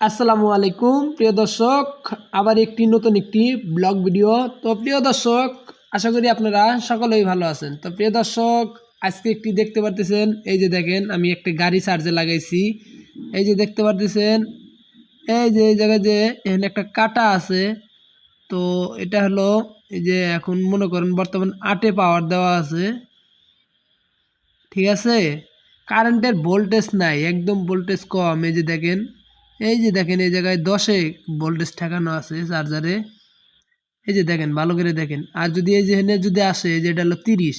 আসসালামু আলাইকুম, প্রিয় দর্শক। আবার একটি নতুন একটি ব্লগ ভিডিও। তো প্রিয় দর্শক, আশা করি আপনারা সকলেই ভালো আছেন। তো প্রিয় দর্শক, আজকে একটি দেখতে পারতেছেন, এই যে দেখেন, আমি একটা গাড়ি চার্জে লাগাইছি। এই যে দেখতে পারতেছেন, এই যে এই জায়গায় যে এখানে একটা কাটা আছে। তো এটা হলো, এই যে এখন মনে করেন বর্তমান আটে পাওয়ার দেওয়া আছে। ঠিক আছে? কারেন্টের ভোল্টেজ নাই, একদম ভোল্টেজ কম। এই যে দেখেন এই যে দেখেন, এই জায়গায় দশে ভোল্টেজ ঠেকানো আছে চার্জারে এই যে দেখেন, ভালো করে দেখেন। আর যদি এই যে এখানে যদি আসে, এই যে এটা হলো তিরিশ।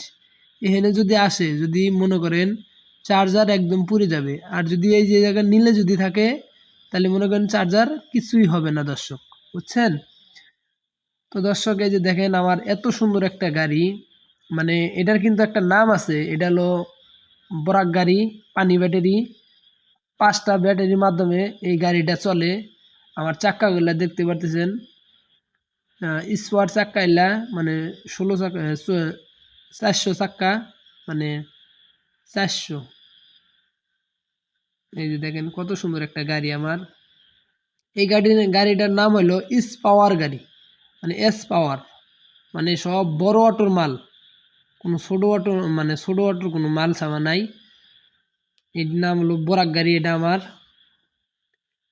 এখানে যদি আসে, যদি মনে করেন চার্জার একদম পুড়ে যাবে। আর যদি এই যে জায়গায় নিলে যদি থাকে, তাহলে মনে করেন চার্জার কিছুই হবে না দর্শক, বুঝছেন? তো দর্শক, এই যে দেখেন, আমার এত সুন্দর একটা গাড়ি। মানে এটার কিন্তু একটা নাম আছে, এটা হলো বরাক গাড়ি, পানি ব্যাটারি। পাঁচটা ব্যাটারির মাধ্যমে এই গাড়িটা চলে। আমার চাক্কাগুলা দেখতে পারতেছেন। স্পোয়ার চাক্কা এলা মানে ষোলো চাক্কা চারশো চাক্কা মানে চারশো। এই যে দেখেন কত সুন্দর একটা গাড়ি আমার। এই গাড়ি গাড়িটার নাম হলো ইস পাওয়ার গাড়ি। মানে এস পাওয়ার মানে সব বড় অটোর মাল। কোনো ছোটো অটো মানে ছোটো অটোর কোনো মাল সামা নাই। এর নাম হলো বরাক গাড়ি, এটা আমার।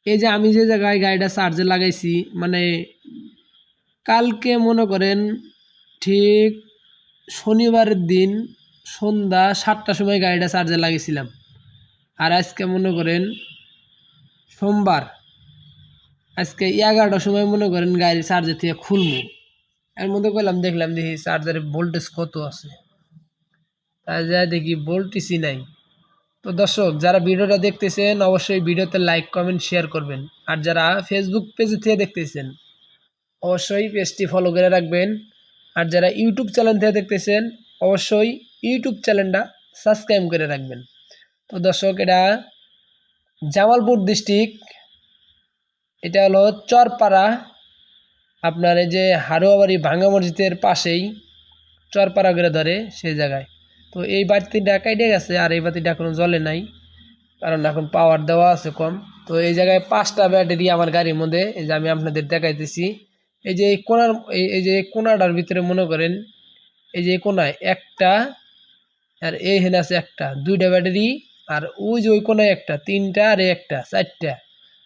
এই যে আমি যে জায়গায় গাড়িটা চার্জে লাগাইছি মানে কালকে মনে করেন ঠিক শনিবারের দিন সন্ধ্যা সাতটার সময় গাড়িটা চার্জে লাগিয়েছিলাম। আর আজকে মনে করেন সোমবার, আজকে এগারোটার সময় মনে করেন গাড়ি চার্জার থেকে খুলবো। এর মধ্যে করলাম দেখলাম দেখি চার্জারের ভোল্টেজ কত আছে। তাই যা দেখি ভোল্টেজই নাই। তো দর্শক, যারা ভিডিওটা দেখতেছেন, অবশ্যই ভিডিওতে লাইক কমেন্ট শেয়ার করবেন। আর যারা ফেসবুক পেজে থেকে দেখতেছেন, অবশ্যই পেজটি ফলো করে রাখবেন। আর যারা ইউটিউব চ্যানেল থেকে দেখতেছেন, অবশ্যই ইউটিউব চ্যানেলটা সাবস্ক্রাইব করে রাখবেন। তো দর্শক, এটা জামালপুর ডিস্ট্রিক্ট এটা হলো চরপাড়া, আপনার এই যে হারোয়াবাড়ি ভাঙ্গা মসজিদের পাশেই চরপাড়া করে ধরে সেই জায়গায়। তো এই বাতিটা কাইটে গেছে, আর এই বাতিটা এখনও জলে নাই, কারণ এখন পাওয়ার দেওয়া আছে কম। তো এই জায়গায় পাঁচটা ব্যাটারি আমার গাড়ির মধ্যে, এই যে আমি আপনাদের দেখাইতেছি। এই যে এই কোনার, এই যে কোনাটার ভিতরে মনে করেন, এই যে কোনায় একটা, আর এই হেন আছে একটা, দুইটা ব্যাটারি আর ওই যে ওই কোনায় একটা, তিনটা আর একটা, চারটা,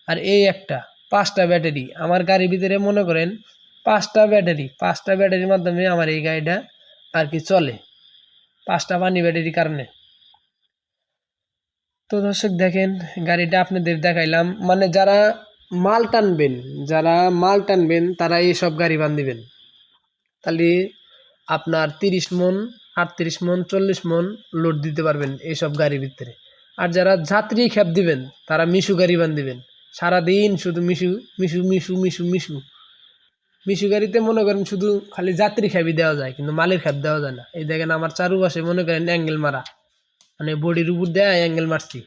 আর এই একটা, পাঁচটা ব্যাটারি আমার গাড়ির ভিতরে মনে করেন, পাঁচটা ব্যাটারি পাঁচটা ব্যাটারির মাধ্যমে আমার এই গাড়িটা আর কি চলে। পাঁচটা পানি ব্যাটারির কারণে। তো দর্শক দেখেন, গাড়িটা আপনাদের দেখাইলাম। মানে যারা মাল টানবেন, যারা মাল টানবেন তারা এইসব গাড়ি বান্ধিবেন। তাহলে আপনার তিরিশ মন, আটত্রিশ মন, চল্লিশ মন লোড দিতে পারবেন এইসব গাড়ির ভিতরে। আর যারা যাত্রী খ্যাপ দিবেন, তারা মিশু গাড়ি বান্ধিবেন। সারাদিন শুধু মিশু মিশু মিশু মিশু মিশু। মিশু গাড়িতে মনে করেন শুধু খালি যাত্রী খ্যাপই দেওয়া যায়, কিন্তু মালের খ্যাপ দেওয়া যায় না। এই দেখেন আমার চারুপাশে মনে করেন অ্যাঙ্গেল মারা। মানে বডির উপর দেয় অ্যাঙ্গেল মারছি।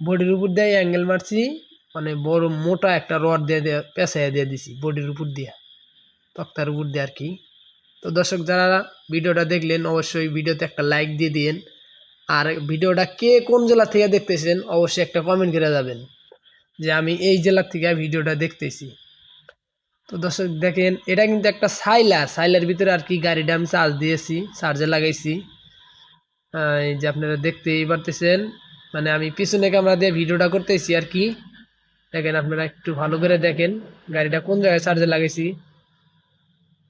বডির উপর দেয় অ্যাঙ্গেল মারছি মানে বড় মোটা একটা রড দিয়ে দিয়ে পেঁচাইয়া দিয়ে দিছি বডির উপর দিয়ে, তক্তার উপর দিয়ে আর কি। তো দর্শক, যারা ভিডিওটা দেখলেন, অবশ্যই ভিডিওতে একটা লাইক দিয়ে দিন আর ভিডিওটা কে কোন জেলা থেকে দেখতেছেন, অবশ্যই একটা কমেন্ট করে যাবেন যে আমি এই জেলার থেকে ভিডিওটা দেখতেছি। তো দর্শক, দেখেন, এটা কিন্তু একটা সাইলার। সাইলার ভিতরে আর কি গাড়িটা আমি চার্জ দিয়েছি চার্জে লাগাইছি। এই যে আপনারা দেখতেই পারতেছেন মানে আমি পিছনে ক্যামেরা দিয়ে ভিডিওটা করতেছি আর কি। দেখেন, আপনারা একটু ভালো করে দেখেন গাড়িটা কোন জায়গায় চার্জে লাগাইছি।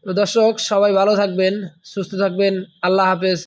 তো দর্শক, সবাই ভালো থাকবেন, সুস্থ থাকবেন, আল্লাহ হাফেজ।